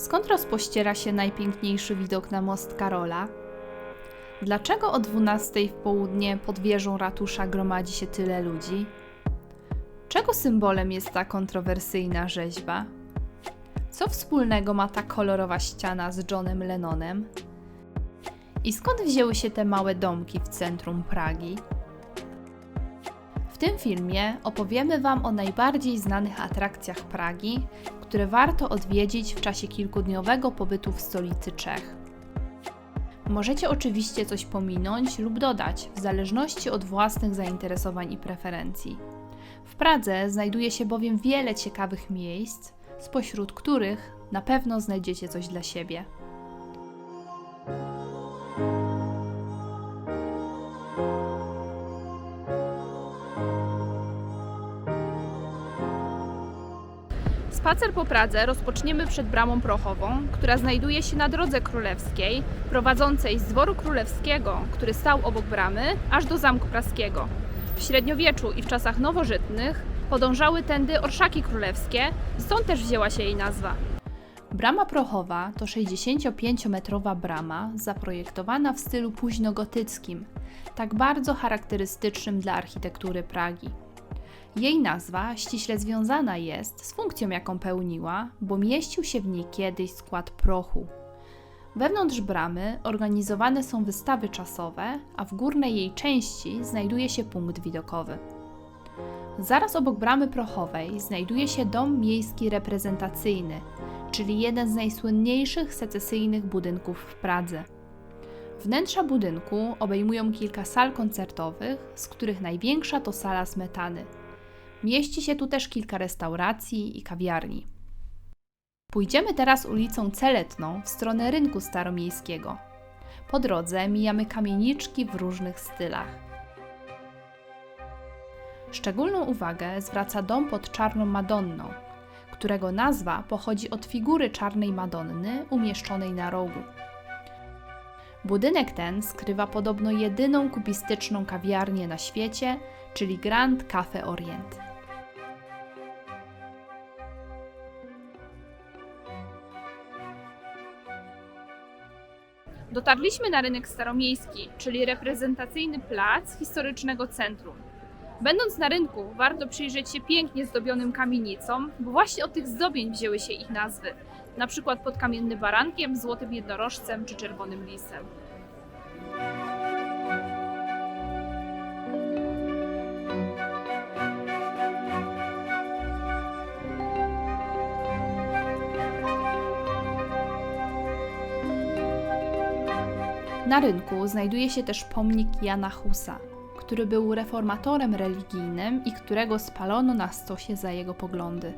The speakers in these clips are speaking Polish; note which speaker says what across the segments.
Speaker 1: Skąd rozpościera się najpiękniejszy widok na most Karola? Dlaczego o 12 w południe pod wieżą ratusza gromadzi się tyle ludzi? Czego symbolem jest ta kontrowersyjna rzeźba? Co wspólnego ma ta kolorowa ściana z Johnem Lennonem? I skąd wzięły się te małe domki w centrum Pragi? W tym filmie opowiemy Wam o najbardziej znanych atrakcjach Pragi, które warto odwiedzić w czasie kilkudniowego pobytu w stolicy Czech. Możecie oczywiście coś pominąć lub dodać, w zależności od własnych zainteresowań i preferencji. W Pradze znajduje się bowiem wiele ciekawych miejsc, spośród których na pewno znajdziecie coś dla siebie. Spacer po Pradze rozpoczniemy przed Bramą Prochową, która znajduje się na drodze królewskiej, prowadzącej z dworu królewskiego, który stał obok bramy, aż do Zamku Praskiego. W średniowieczu i w czasach nowożytnych podążały tędy orszaki królewskie, stąd też wzięła się jej nazwa. Brama Prochowa to 65-metrowa brama zaprojektowana w stylu późnogotyckim, tak bardzo charakterystycznym dla architektury Pragi. Jej nazwa ściśle związana jest z funkcją, jaką pełniła, bo mieścił się w niej kiedyś skład prochu. Wewnątrz bramy organizowane są wystawy czasowe, a w górnej jej części znajduje się punkt widokowy. Zaraz obok bramy prochowej znajduje się dom miejski reprezentacyjny, czyli jeden z najsłynniejszych secesyjnych budynków w Pradze. Wnętrza budynku obejmują kilka sal koncertowych, z których największa to sala smetany. Mieści się tu też kilka restauracji i kawiarni. Pójdziemy teraz ulicą Celetną w stronę rynku staromiejskiego. Po drodze mijamy kamieniczki w różnych stylach. Szczególną uwagę zwraca dom pod Czarną Madonną, którego nazwa pochodzi od figury czarnej Madonny umieszczonej na rogu. Budynek ten skrywa podobno jedyną kubistyczną kawiarnię na świecie, czyli Grand Cafe Orient. Dotarliśmy na rynek staromiejski, czyli reprezentacyjny plac historycznego centrum. Będąc na rynku, warto przyjrzeć się pięknie zdobionym kamienicom, bo właśnie od tych zdobień wzięły się ich nazwy, na przykład pod kamiennym barankiem, złotym jednorożcem czy czerwonym lisem. Na rynku znajduje się też pomnik Jana Husa, który był reformatorem religijnym i którego spalono na stosie za jego poglądy.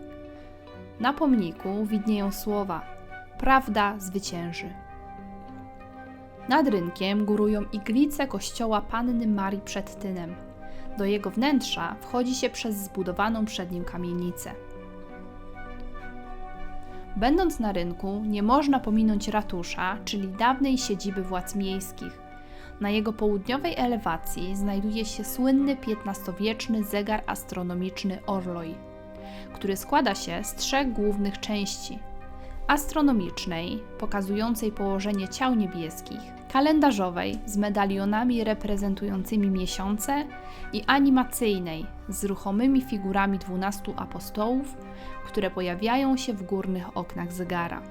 Speaker 1: Na pomniku widnieją słowa: Prawda zwycięży. Nad rynkiem górują iglice kościoła Panny Marii przed Tynem. Do jego wnętrza wchodzi się przez zbudowaną przed nim kamienicę. Będąc na rynku, nie można pominąć ratusza, czyli dawnej siedziby władz miejskich. Na jego południowej elewacji znajduje się słynny XV-wieczny zegar astronomiczny Orloj, który składa się z trzech głównych części: astronomicznej, pokazującej położenie ciał niebieskich, kalendarzowej z medalionami reprezentującymi miesiące i animacyjnej z ruchomymi figurami dwunastu apostołów, które pojawiają się w górnych oknach zegara.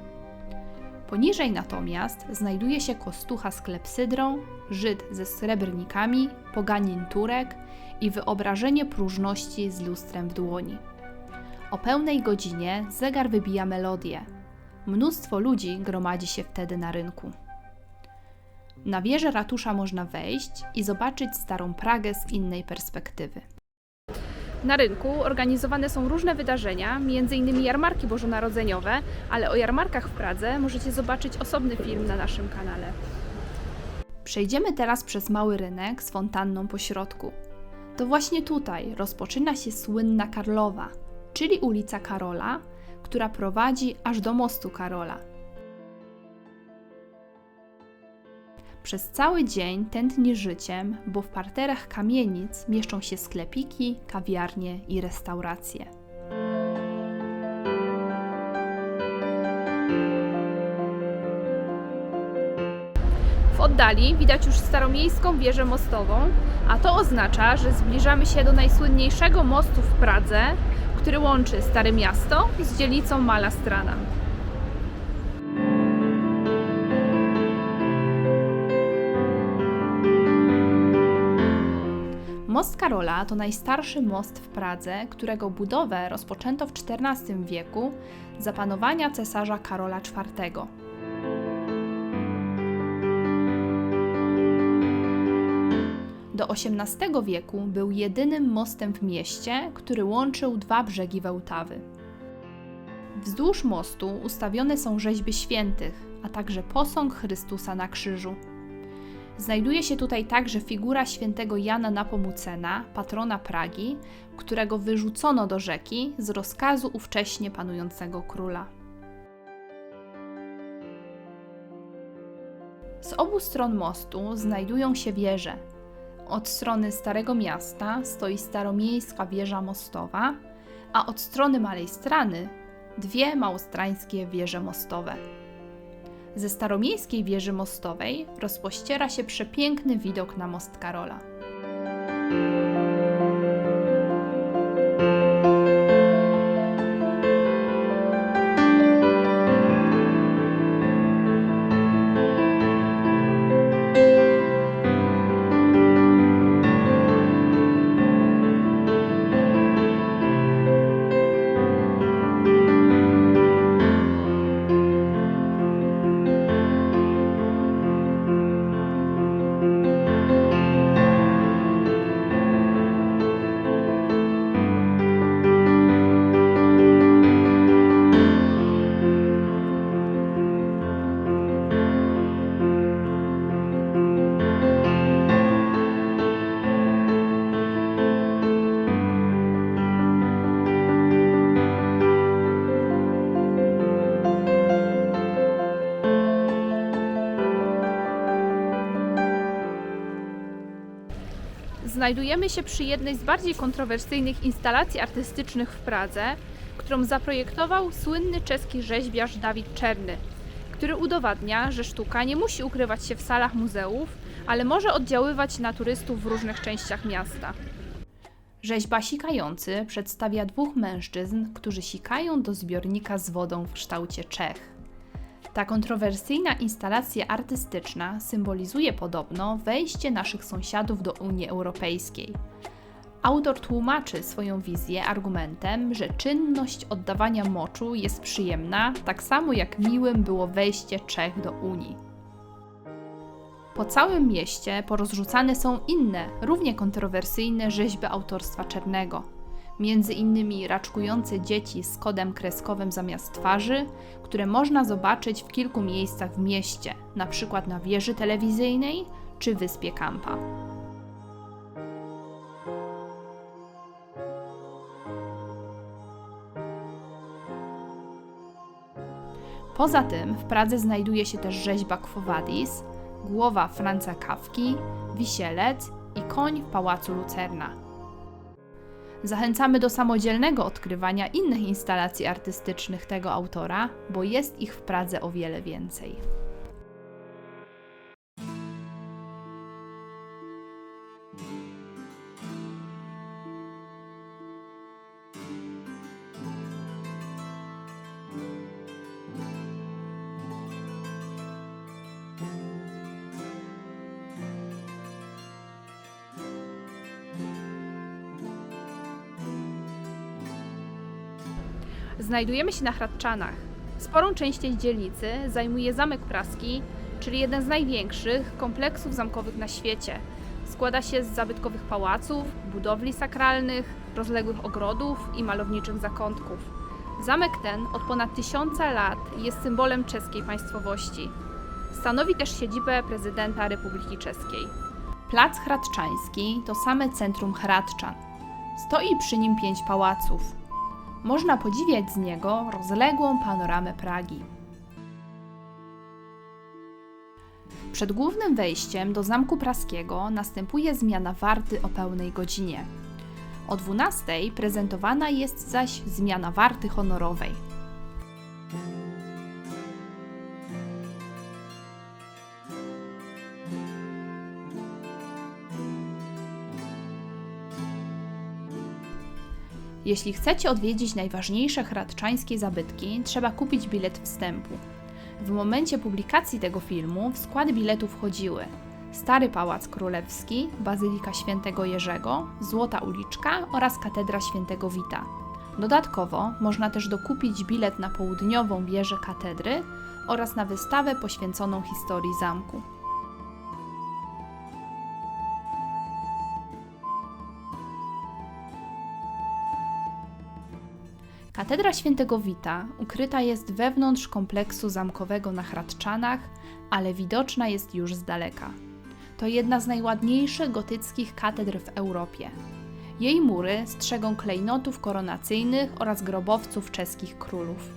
Speaker 1: Poniżej natomiast znajduje się kostucha z klepsydrą, Żyd ze srebrnikami, poganin Turek i wyobrażenie próżności z lustrem w dłoni. O pełnej godzinie zegar wybija melodię. Mnóstwo ludzi gromadzi się wtedy na rynku. Na wieżę ratusza można wejść i zobaczyć starą Pragę z innej perspektywy. Na rynku organizowane są różne wydarzenia, m.in. jarmarki bożonarodzeniowe, ale o jarmarkach w Pradze możecie zobaczyć osobny film na naszym kanale. Przejdziemy teraz przez mały rynek z fontanną po środku. To właśnie tutaj rozpoczyna się słynna Karlowa, czyli ulica Karola, która prowadzi aż do mostu Karola. Przez cały dzień tętni życiem, bo w parterach kamienic mieszczą się sklepiki, kawiarnie i restauracje. W oddali widać już staromiejską wieżę mostową, a to oznacza, że zbliżamy się do najsłynniejszego mostu w Pradze, który łączy Stare Miasto z dzielnicą Mala Strana. Most Karola to najstarszy most w Pradze, którego budowę rozpoczęto w XIV wieku za panowania cesarza Karola IV. Do XVIII wieku był jedynym mostem w mieście, który łączył dwa brzegi Wełtawy. Wzdłuż mostu ustawione są rzeźby świętych, a także posąg Chrystusa na krzyżu. Znajduje się tutaj także figura świętego Jana Napomucena, patrona Pragi, którego wyrzucono do rzeki z rozkazu ówcześnie panującego króla. Z obu stron mostu znajdują się wieże. Od strony Starego Miasta stoi staromiejska wieża mostowa, a od strony Malej Strany dwie małostrańskie wieże mostowe. Ze staromiejskiej wieży mostowej rozpościera się przepiękny widok na most Karola. Znajdujemy się przy jednej z bardziej kontrowersyjnych instalacji artystycznych w Pradze, którą zaprojektował słynny czeski rzeźbiarz Dawid Czerny, który udowadnia, że sztuka nie musi ukrywać się w salach muzeów, ale może oddziaływać na turystów w różnych częściach miasta. Rzeźba Sikający przedstawia dwóch mężczyzn, którzy sikają do zbiornika z wodą w kształcie Czech. Ta kontrowersyjna instalacja artystyczna symbolizuje podobno wejście naszych sąsiadów do Unii Europejskiej. Autor tłumaczy swoją wizję argumentem, że czynność oddawania moczu jest przyjemna, tak samo jak miłym było wejście Czech do Unii. Po całym mieście porozrzucane są inne, równie kontrowersyjne rzeźby autorstwa Czernego między innymi raczkujące dzieci z kodem kreskowym zamiast twarzy, które można zobaczyć w kilku miejscach w mieście, np. na wieży telewizyjnej czy wyspie Kampa. Poza tym w Pradze znajduje się też rzeźba Quo Vadis, głowa Franca Kawki, wisielec i koń w pałacu Lucerna. Zachęcamy do samodzielnego odkrywania innych instalacji artystycznych tego autora, bo jest ich w Pradze o wiele więcej. Znajdujemy się na Hradczanach. Sporą część tej dzielnicy zajmuje Zamek Praski, czyli jeden z największych kompleksów zamkowych na świecie. Składa się z zabytkowych pałaców, budowli sakralnych, rozległych ogrodów i malowniczych zakątków. Zamek ten od ponad tysiąca lat jest symbolem czeskiej państwowości. Stanowi też siedzibę prezydenta Republiki Czeskiej. Plac Hradczański to same centrum Hradczan. Stoi przy nim pięć pałaców, można podziwiać z niego rozległą panoramę Pragi. Przed głównym wejściem do Zamku Praskiego następuje zmiana warty o pełnej godzinie. O 12 prezentowana jest zaś zmiana warty honorowej. Jeśli chcecie odwiedzić najważniejsze hradczańskie zabytki, trzeba kupić bilet wstępu. W momencie publikacji tego filmu w skład biletu wchodziły Stary Pałac Królewski, Bazylika Świętego Jerzego, Złota Uliczka oraz Katedra Świętego Wita. Dodatkowo można też dokupić bilet na południową wieżę katedry oraz na wystawę poświęconą historii zamku. Katedra Świętego Wita ukryta jest wewnątrz kompleksu zamkowego na Hradczanach, ale widoczna jest już z daleka. To jedna z najładniejszych gotyckich katedr w Europie. Jej mury strzegą klejnotów koronacyjnych oraz grobowców czeskich królów.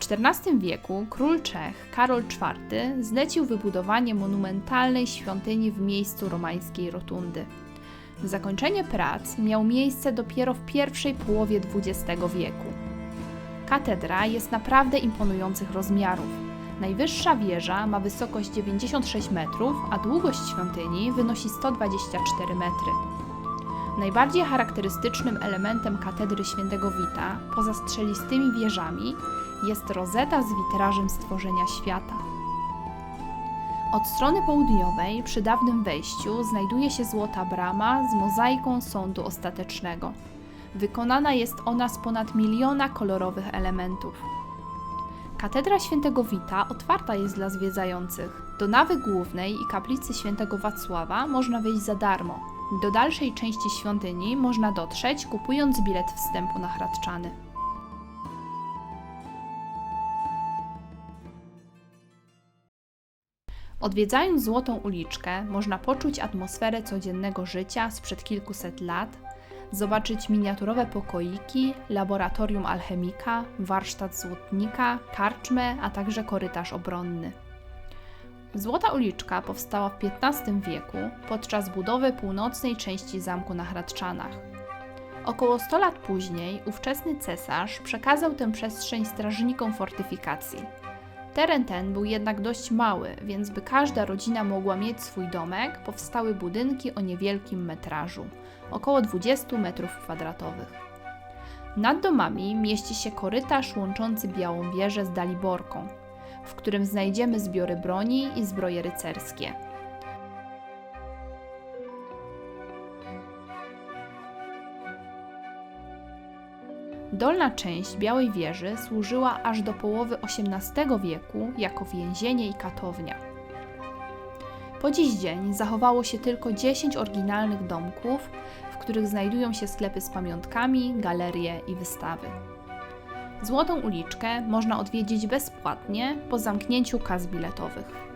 Speaker 1: W XIV wieku król Czech Karol IV zlecił wybudowanie monumentalnej świątyni w miejscu romańskiej rotundy. Zakończenie prac miał miejsce dopiero w pierwszej połowie XX wieku. Katedra jest naprawdę imponujących rozmiarów. Najwyższa wieża ma wysokość 96 metrów, a długość świątyni wynosi 124 metry. Najbardziej charakterystycznym elementem katedry świętego Wita, poza strzelistymi wieżami, jest rozeta z witrażem stworzenia świata. Od strony południowej, przy dawnym wejściu, znajduje się złota brama z mozaiką sądu ostatecznego. Wykonana jest ona z ponad miliona kolorowych elementów. Katedra Świętego Wita otwarta jest dla zwiedzających. Do nawy głównej i kaplicy Świętego Wacława można wejść za darmo. Do dalszej części świątyni można dotrzeć, kupując bilet wstępu na Hradczany. Odwiedzając Złotą Uliczkę, można poczuć atmosferę codziennego życia sprzed kilkuset lat, zobaczyć miniaturowe pokoiki, laboratorium alchemika, warsztat złotnika, karczmę, a także korytarz obronny. Złota Uliczka powstała w XV wieku podczas budowy północnej części zamku na Hradczanach. Około 100 lat później ówczesny cesarz przekazał tę przestrzeń strażnikom fortyfikacji. Teren ten był jednak dość mały, więc by każda rodzina mogła mieć swój domek, powstały budynki o niewielkim metrażu około 20 m2. Nad domami mieści się korytarz łączący Białą Wieżę z Daliborką, w którym znajdziemy zbiory broni i zbroje rycerskie. Dolna część Białej Wieży służyła aż do połowy XVIII wieku jako więzienie i katownia. Po dziś dzień zachowało się tylko 10 oryginalnych domków, w których znajdują się sklepy z pamiątkami, galerie i wystawy. Złotą uliczkę można odwiedzić bezpłatnie po zamknięciu kas biletowych.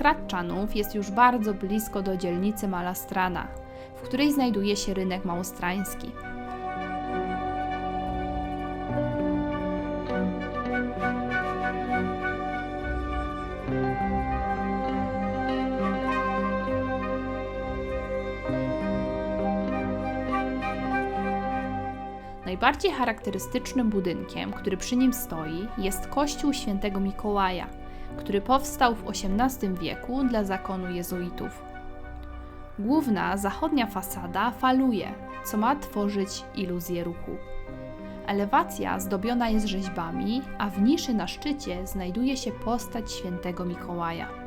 Speaker 1: Hradczanów jest już bardzo blisko do dzielnicy Malastrana, w której znajduje się rynek małostrański. Najbardziej charakterystycznym budynkiem, który przy nim stoi, jest kościół świętego Mikołaja, który powstał w XVIII wieku dla zakonu jezuitów. Główna zachodnia fasada faluje, co ma tworzyć iluzję ruchu. Elewacja zdobiona jest rzeźbami, a w niszy na szczycie znajduje się postać świętego Mikołaja.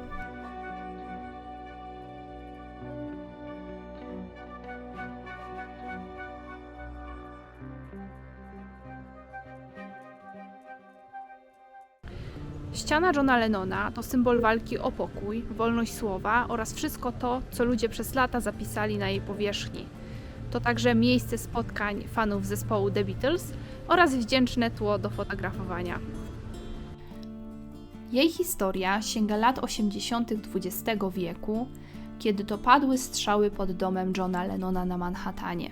Speaker 1: Ściana Johna Lennona to symbol walki o pokój, wolność słowa oraz wszystko to, co ludzie przez lata zapisali na jej powierzchni. To także miejsce spotkań fanów zespołu The Beatles oraz wdzięczne tło do fotografowania. Jej historia sięga lat 80. XX wieku, kiedy to padły strzały pod domem Johna Lennona na Manhattanie.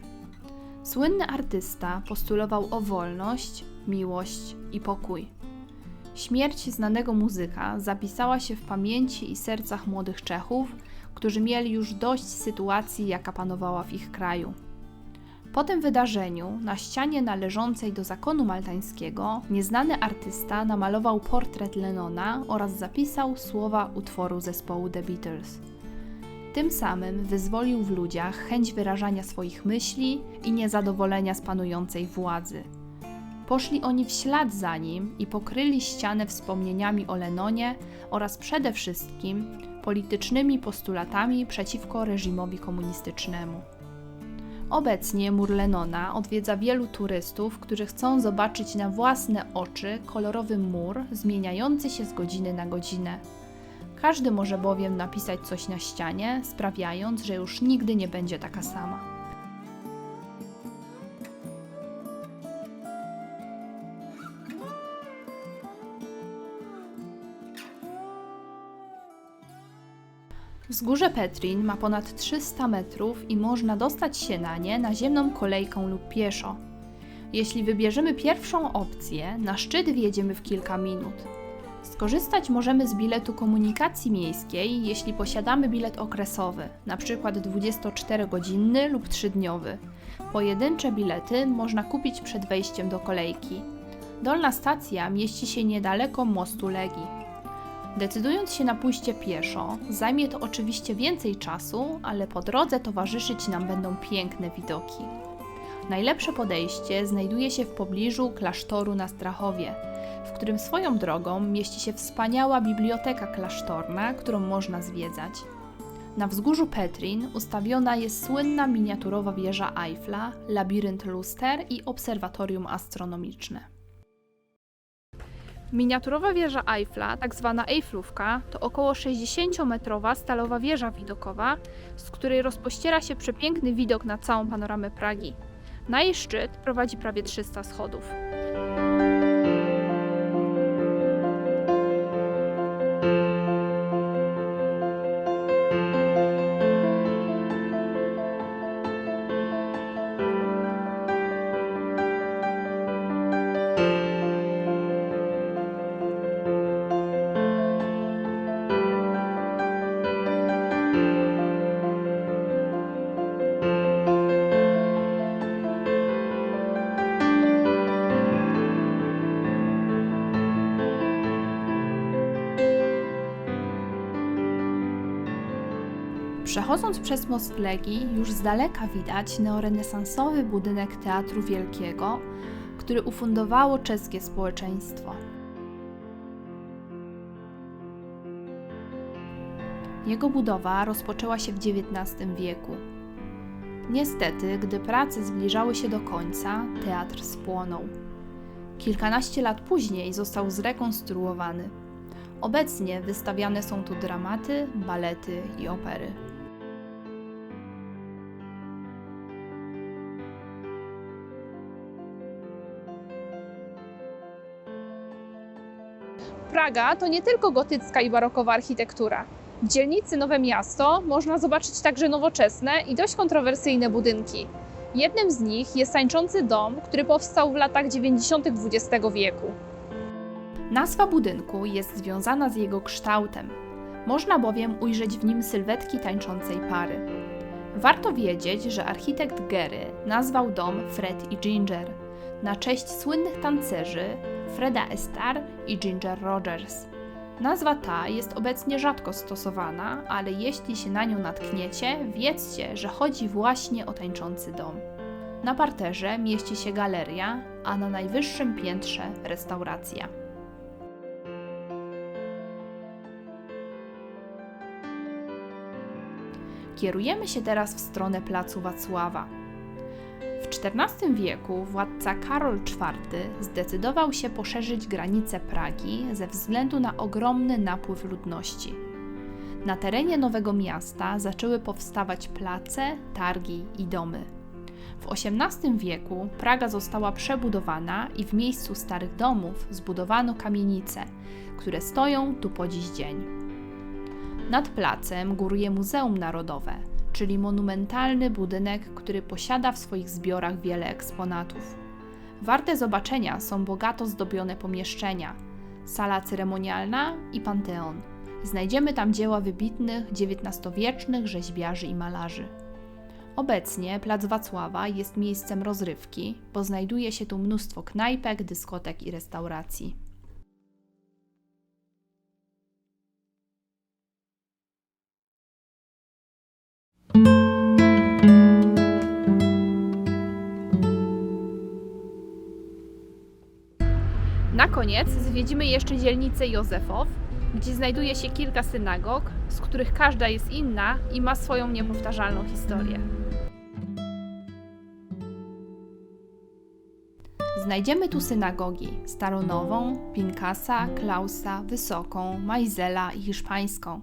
Speaker 1: Słynny artysta postulował o wolność, miłość i pokój. Śmierć znanego muzyka zapisała się w pamięci i sercach młodych Czechów, którzy mieli już dość sytuacji, jaka panowała w ich kraju. Po tym wydarzeniu na ścianie należącej do zakonu maltańskiego nieznany artysta namalował portret Lennona oraz zapisał słowa utworu zespołu The Beatles. Tym samym wyzwolił w ludziach chęć wyrażania swoich myśli i niezadowolenia z panującej władzy. Poszli oni w ślad za nim i pokryli ścianę wspomnieniami o Lennonie oraz przede wszystkim politycznymi postulatami przeciwko reżimowi komunistycznemu. Obecnie mur Lennona odwiedza wielu turystów, którzy chcą zobaczyć na własne oczy kolorowy mur zmieniający się z godziny na godzinę. Każdy może bowiem napisać coś na ścianie, sprawiając, że już nigdy nie będzie taka sama. Wzgórze Petrin ma ponad 300 metrów i można dostać się na nie naziemną kolejką lub pieszo. Jeśli wybierzemy pierwszą opcję, na szczyt wjedziemy w kilka minut. Skorzystać możemy z biletu komunikacji miejskiej, jeśli posiadamy bilet okresowy, np. 24-godzinny lub 3-dniowy. Pojedyncze bilety można kupić przed wejściem do kolejki. Dolna stacja mieści się niedaleko mostu Legii. Decydując się na pójście pieszo, zajmie to oczywiście więcej czasu, ale po drodze towarzyszyć nam będą piękne widoki. Najlepsze podejście znajduje się w pobliżu klasztoru na Strachowie, w którym swoją drogą mieści się wspaniała biblioteka klasztorna, którą można zwiedzać. Na wzgórzu Petrin ustawiona jest słynna miniaturowa wieża Eiffla, labirynt luster i obserwatorium astronomiczne. Miniaturowa wieża Eiffla, tak zwana to około 60-metrowa stalowa wieża widokowa, z której rozpościera się przepiękny widok na całą panoramę Pragi. Na jej szczyt prowadzi prawie 300 schodów. Przechodząc przez most Legii, już z daleka widać neorenesansowy budynek Teatru Wielkiego, który ufundowało czeskie społeczeństwo. Jego budowa rozpoczęła się w XIX wieku. Niestety, gdy prace zbliżały się do końca, teatr spłonął. Kilkanaście lat później został zrekonstruowany. Obecnie wystawiane są tu dramaty, balety i opery.
Speaker 2: Praga to nie tylko gotycka i barokowa architektura. W dzielnicy Nowe Miasto można zobaczyć także nowoczesne i dość kontrowersyjne budynki. Jednym z nich jest tańczący dom, który powstał w latach 90. XX wieku.
Speaker 1: Nazwa budynku jest związana z jego kształtem. Można bowiem ujrzeć w nim sylwetki tańczącej pary. Warto wiedzieć, że architekt Gery nazwał dom Fred i Ginger na cześć słynnych tancerzy Freda Estar i Ginger Rogers. Nazwa ta jest obecnie rzadko stosowana, ale jeśli się na nią natkniecie, wiedzcie, że chodzi właśnie o tańczący dom. Na parterze mieści się galeria, a na najwyższym piętrze restauracja. Kierujemy się teraz w stronę placu Wacława. XIV wieku władca Karol IV zdecydował się poszerzyć granice Pragi ze względu na ogromny napływ ludności. Na terenie Nowego Miasta zaczęły powstawać place, targi i domy. W XVIII wieku Praga została przebudowana i w miejscu starych domów zbudowano kamienice, które stoją tu po dziś dzień. Nad placem góruje Muzeum Narodowe, czyli monumentalny budynek, który posiada w swoich zbiorach wiele eksponatów. Warte zobaczenia są bogato zdobione pomieszczenia, sala ceremonialna i panteon. Znajdziemy tam dzieła wybitnych XIX-wiecznych rzeźbiarzy i malarzy. Obecnie Plac Wacława jest miejscem rozrywki, bo znajduje się tu mnóstwo knajpek, dyskotek i restauracji.
Speaker 2: Koniec zwiedzimy jeszcze dzielnicę Józefow, gdzie znajduje się kilka synagog, z których każda jest inna i ma swoją niepowtarzalną historię.
Speaker 1: Znajdziemy tu synagogi staronową, Pinkasa, Klausa, Wysoką, Majzela i hiszpańską.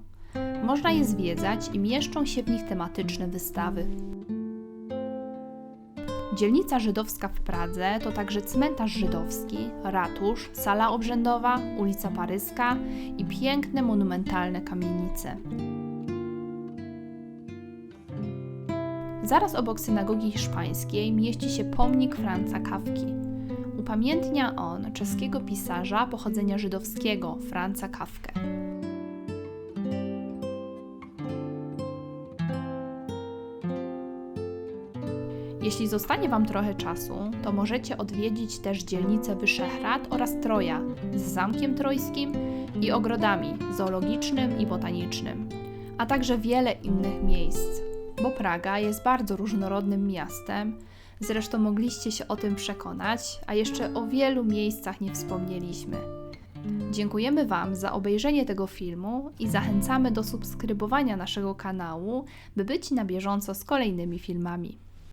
Speaker 1: Można je zwiedzać i mieszczą się w nich tematyczne wystawy. Dzielnica żydowska w Pradze to także cmentarz żydowski, ratusz, sala obrzędowa, ulica Paryska i piękne monumentalne kamienice. Zaraz obok synagogi hiszpańskiej mieści się pomnik Franca Kawki. Upamiętnia on czeskiego pisarza pochodzenia żydowskiego Franca Kawkę. Jeśli zostanie Wam trochę czasu, to możecie odwiedzić też dzielnicę Wyszehrad oraz Troja z Zamkiem Trojskim i ogrodami zoologicznym i botanicznym, a także wiele innych miejsc, bo Praga jest bardzo różnorodnym miastem. Zresztą mogliście się o tym przekonać, a jeszcze o wielu miejscach nie wspomnieliśmy. Dziękujemy Wam za obejrzenie tego filmu i zachęcamy do subskrybowania naszego kanału, by być na bieżąco z kolejnymi filmami.